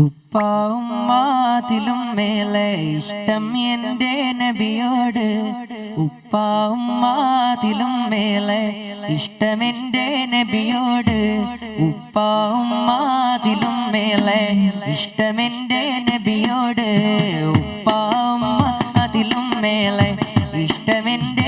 ഉപ്പാവും മാതിലും മേലെ ഇഷ്ടം എന്റെ നബിയോട്. ഉപ്പാവും മാതിലും മേലെ ഇഷ്ടം എന്റെ നബിയോട്. ഉപ്പാവും മാതിലും മേലെ ഇഷ്ടം എന്റെ നബിയോട്. ഉപ്പാവും മാതിലും മേലെ ഇഷ്ടമെന്റെ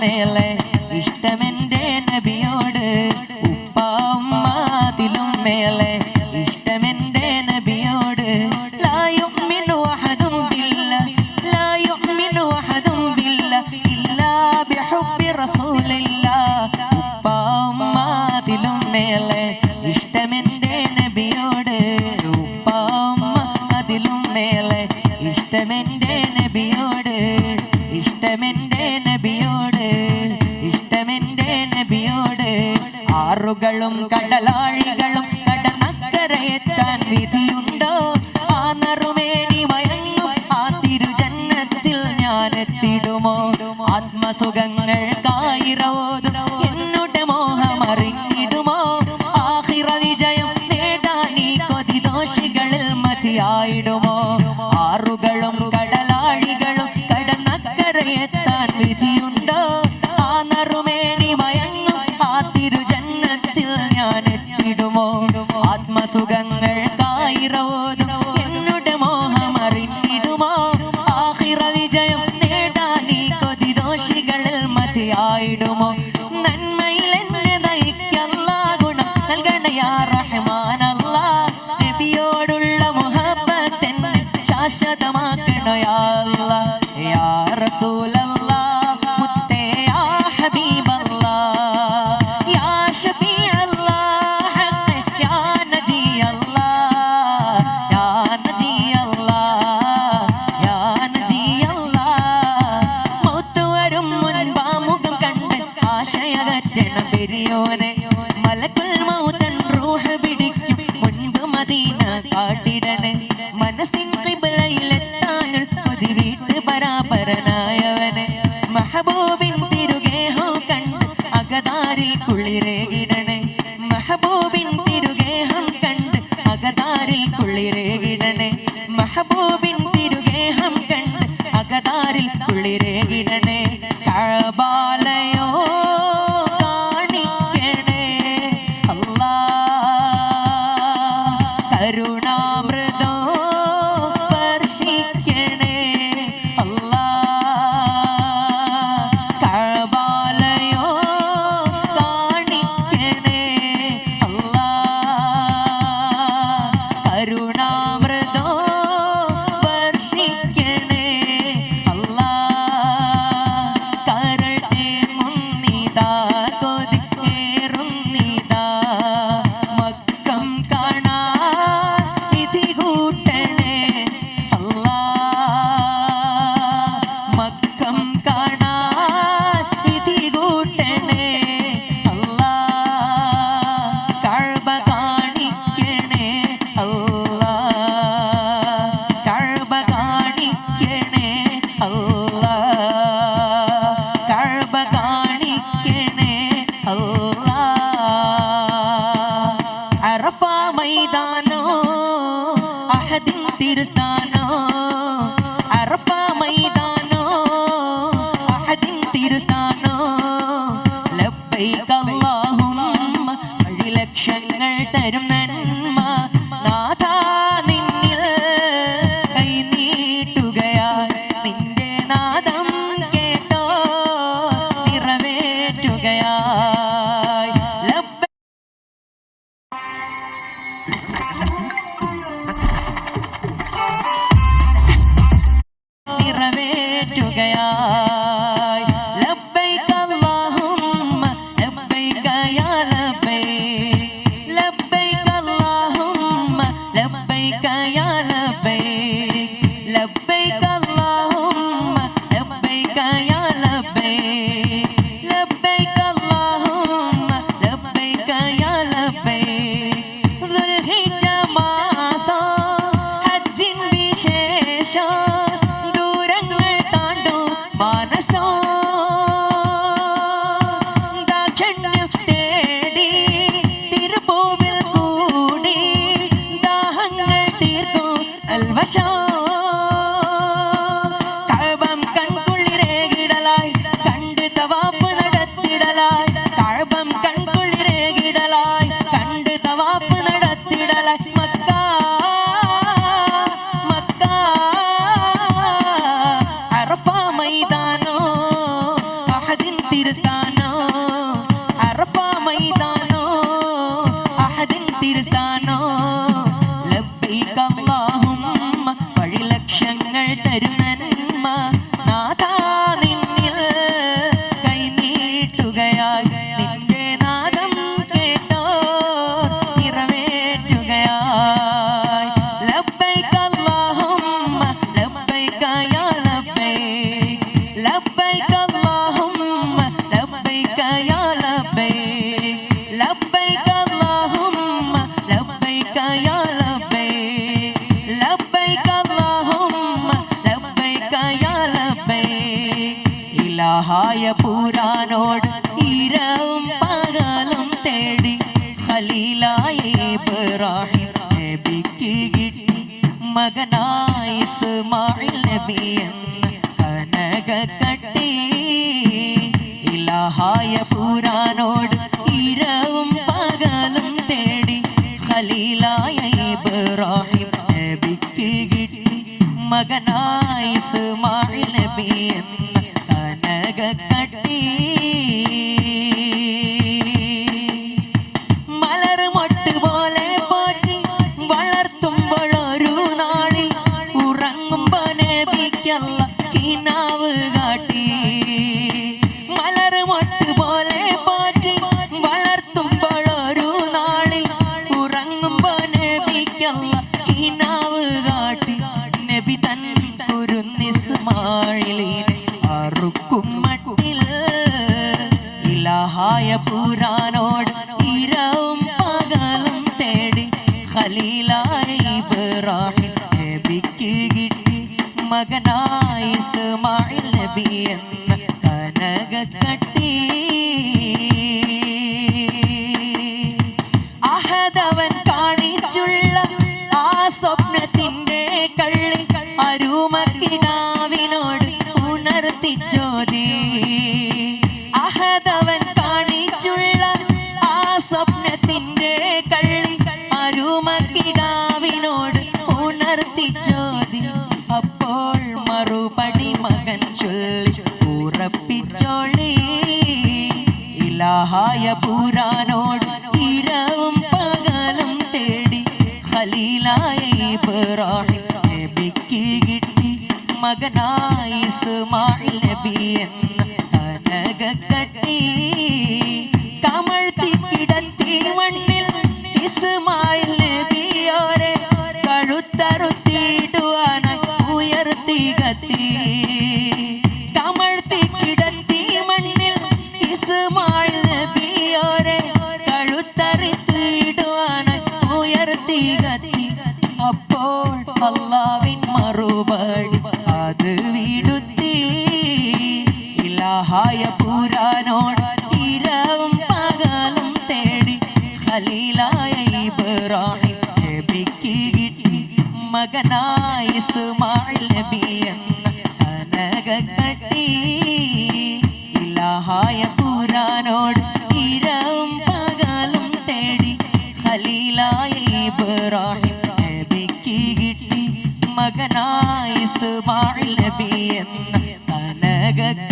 മേലെ ഇഷ്ടമേ കടലാഴികളും കടനക്കരയെത്താൻ വിധിയുണ്ടോ? ആ നറുമേനി വയങ്ങും ആ തിരുജന്നത്തിൽ ഞാനെത്തിടുമോ? ആത്മസുഖങ്ങൾക്കായി റോതും എന്നുടെ മോഹമറിഞ്ഞിടുമോ? ആഹിറ വിജയം നേടാൻ ഈ കൊതിദോഷികളിൽ മതിയായിടുമോ? ആറുകളും കടലാഴികളും കടനക്കരയെത്താൻ വിധി ആയിടുമോ പാട്ടിടണേ. മനസ്സിൻ കിബിലയിലെത്താനുൾ പൊതുവീട്ട് പരാപരനായവനെ. മഹബൂബിൻ തിരുഗേഹം കണ്ട് അകതാരിൽ കുളിരേകിടണേ മഹബൂബിൻ തിരുഗേഹം കണ്ട് അകതാരിൽ കുളിരേകിടണേ മഹബൂബിൻ തിരുഗേഹം കണ്ട് അകതാരിൽ കുളിരേകിടണേ ഇലാഹായ പൂരാനോട് ഇരവും പകലും തേടി ഖലീലായ ഇബ്രാഹിം നബിക്ക് കിട്ടി. മകനായ ഇസ്മായിൽ നബി എന്ന് കനക കട്ടി. ഇലാഹായ പൂരാനോട് ഇരവും പകലും തേടി ഖലീലായ ഇബ്രാഹിം നബിക്ക് കിട്ടി. മകനായ ഇസ്മായിൽ നബി എന്ന നബിക്കല്ല കിനാവ് കാട്ടി നബി തൻ കുരുന്നിസ്മാഴിലിനെ അറുക്കും മട്ടിൽ. ഇലാഹായ പുരാനോട് ഇരവും പകലും തേടി ഖലീലായ ഇബ്രാഹിം നബിക്ക് കിട്ടി മകനായി ഇസ്മായിൽ നബി എന്ന കനക ഇലാഹായ പുരാനോട് ഇരവും പകലും തേടി ഖലീലായ ഇബ്രാഹിം നബിക്ക് കിട്ടി മകനായി ഇസ്മായിൽ നബി എന്ന കനക കട്ടി. കമഴ്ത്തി കിടത്തി മണ്ണിൽ ഇസ്മായിൽ നബിയോരെ കഴുത്തറുത്തിടുവാനായി വിടുത്തി ഇലാഹായ പുരാനോട് ഇരവും പകലും തേടി ഖലീലായ ഇബ്രാഹിം നബിക്ക് കിട്ടി. മകനായ ഇസ്മായിൽ നബി എന്ന കനക കട്ടി. ഇലാഹായ പുരാനോട് ഇരവും പകലും തേടി ഖലീലായ ഇബ്രാഹിം നബിക്ക് കിട്ടി. മകനായ ഇസ്മായിൽ കനക